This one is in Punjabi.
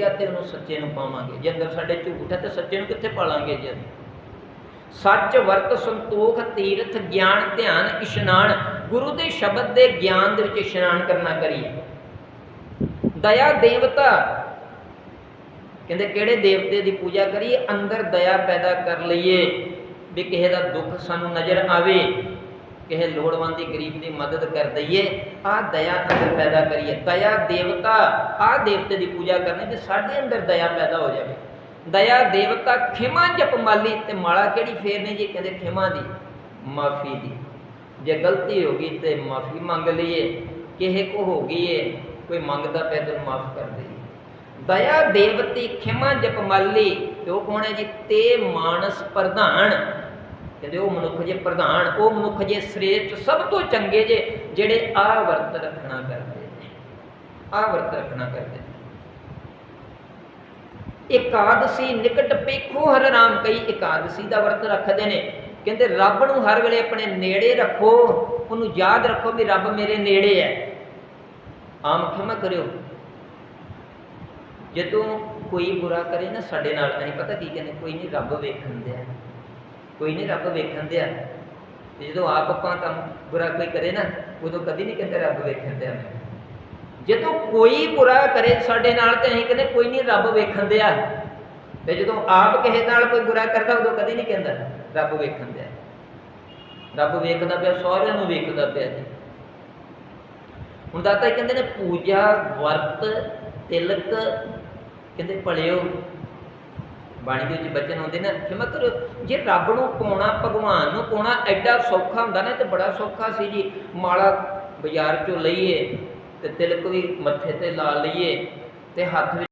ਹੋਏਗਾ ਤੇ ਉਹਨੂੰ ਸੱਚੇ ਨੂੰ ਪਾਵਾਂਗੇ। ਜੇ ਅੰਦਰ ਸਾਡੇ ਝੂਠ ਹੈ ਤੇ ਸੱਚੇ ਨੂੰ ਕਿੱਥੇ ਪਾਲਾਂਗੇ ਜੀ ਸੱਚ ਵਰਤ ਸੰਤੋਖ, ਤੀਰਥ, ਗਿਆਨ, ਧਿਆਨ, ਇਸ਼ਨਾਨ, ਗੁਰੂ ਦੇ ਸ਼ਬਦ ਦੇ ਗਿਆਨ ਦੇ ਵਿੱਚ ਇਸ਼ਨਾਨ ਕਰਨਾ ਕਰੀਏ। ਦਇਆ ਦੇਵਤਾ, ਕਹਿੰਦੇ ਕਿਹੜੇ ਦੇਵਤੇ ਦੀ ਪੂਜਾ ਕਰੀਏ? ਅੰਦਰ ਦਇਆ ਪੈਦਾ ਕਰ ਲਈਏ ਵੀ ਕਿਸੇ ਦਾ ਦੁੱਖ ਸਾਨੂੰ ਨਜ਼ਰ ਆਵੇ। ਕਿਸੇ ਲੋੜਵੰਦ ਦੀ ਗਰੀਬ ਦੀ ਮਦਦ ਕਰ ਦਈਏ ਆ ਦਇਆ ਅੰਦਰ ਪੈਦਾ ਕਰੀਏ। ਦਇਆ ਦੇਵਤਾ ਆ ਦੇਵਤੇ ਦੀ ਪੂਜਾ ਕਰਨੀ ਵੀ ਸਾਡੇ ਅੰਦਰ ਦਇਆ ਪੈਦਾ ਹੋ ਜਾਵੇ। ਦਇਆ ਦੇਵਤਾ ਖਿਮਾ ਜਪਮਾਲੀ ਤੇ ਮਾਲਾ ਕਿਹੜੀ ਫੇਰਨੀ ਜੀ? ਕਹਿੰਦੇ ਖਿਮਾ ਦੀ, ਮਾਫੀ ਦੀ। ਜੇ ਗਲਤੀ ਹੋ ਗਈ ਤੇ ਮਾਫੀ ਮੰਗ ਲਈਏ, ਕਿਸੇ ਕੋ ਹੋ ਗਈ ਏ, ਕੋਈ ਮੰਗਦਾ ਪਿਆ ਤੇ ਮਾਫ ਕਰ ਦਈਏ। ਦਇਆ ਦੇਵਤੀ ਖਿਮਾ ਜਪਮਾਲੀ ਤੇ ਉਹ ਕੌਣ ਹੈ ਜੀ? ਤੇ ਮਾਨਸ ਪ੍ਰਧਾਨ। ਕਹਿੰਦੇ ਉਹ ਮਨੁੱਖ ਜੇ ਪ੍ਰਧਾਨ, ਉਹ ਮਨੁੱਖ ਜੇ ਸ੍ਰੇਸ਼ਟ, ਸਭ ਤੋਂ ਚੰਗੇ ਜੇ ਜਿਹੜੇ ਆ ਵਰਤ ਰੱਖਣਾ ਕਰਦੇ ਨੇ। ਆ ਵਰਤ ਰੱਖਣਾ ਕਰਦੇ ਨੇ। ਇਕਾਦਸੀ ਨਿਕਟ ਪੇਖੋ ਹਰ ਰਾਮ ਕਈ ਇਕਾਦਸੀ ਦਾ ਵਰਤ ਰੱਖਦੇ ਨੇ। ਕਹਿੰਦੇ, ਰੱਬ ਨੂੰ ਹਰ ਵੇਲੇ ਆਪਣੇ ਨੇੜੇ ਰੱਖੋ। ਉਹਨੂੰ ਯਾਦ ਰੱਖੋ ਵੀ ਰੱਬ ਮੇਰੇ ਨੇੜੇ ਹੈ। ਆਮ ਖਿਮਾ ਕਰਿਓ। ਜਦੋਂ ਕੋਈ ਬੁਰਾ ਕਰੇ ਨਾ, ਸਾਡੇ ਨਾਲ ਅਸੀਂ ਪਤਾ ਕੀ ਕਹਿੰਦੇ, ਕੋਈ ਨਹੀਂ, ਰੱਬ ਵੇਖਣ ਦਿਆ। ਕੋਈ ਨਹੀਂ ਰੱਬ ਵੇਖਣ ਦਿਆ। ਤੇ ਜਦੋਂ ਆਪ ਆਪਾਂ ਕੰਮ ਬੁਰਾ ਕੋਈ ਕਰੇ ਨਾ, ਉਦੋਂ ਕਦੀ ਨਹੀਂ ਕਹਿੰਦੇ ਰੱਬ ਵੇਖਣ ਦਿਆ ਜਦੋਂ ਕੋਈ ਬੁਰਾ ਕਰੇ ਸਾਡੇ ਨਾਲ ਤੇ ਅਸੀਂ ਕਹਿੰਦੇ ਕੋਈ ਨਹੀਂ ਰੱਬ ਵੇਖਣ ਦਿਆ। ਤੇ ਜਦੋਂ ਆਪ ਕਿਸੇ ਨਾਲ ਕੋਈ ਬੁਰਾ ਕਰਦਾ, ਉਦੋਂ ਕਦੀ ਨਹੀਂ ਕਹਿੰਦਾ ਰੱਬ ਵੇਖਣ ਦਿਆ। ਰੱਬ ਵੇਖਦਾ ਪਿਆ, ਸਾਰਿਆਂ ਨੂੰ ਵੇਖਦਾ ਪਿਆ ਜੀ। ਹੁਣ ਦਾਤਾ ਕਹਿੰਦੇ ਨੇ, ਪੂਜਾ, ਵਰਤ, ਤਿਲਕ, ਕਹਿੰਦੇ ਪੜਿਓ ਬਾਣੀ ਦੇ ਵਿੱਚ ਬਚਨ ਆਉਂਦੇ ਨਾ ਕਿ ਮਤਲਬ ਜੇ ਰੱਬ ਨੂੰ ਪਾਉਣਾ, ਭਗਵਾਨ ਨੂੰ ਪਾਉਣਾ, ਐਡਾ ਸੌਖਾ ਹੁੰਦਾ ਨਾ, ਤੇ ਬੜਾ ਸੌਖਾ ਸੀ ਜੀ। ਮਾਲਾ ਬਾਜ਼ਾਰ ਚੋਂ ਲਈਏ ਤੇ ਤਿਲਕ ਵੀ ਮੱਥੇ ਤੇ ਲਾ ਲਈਏ ਤੇ ਹੱਥ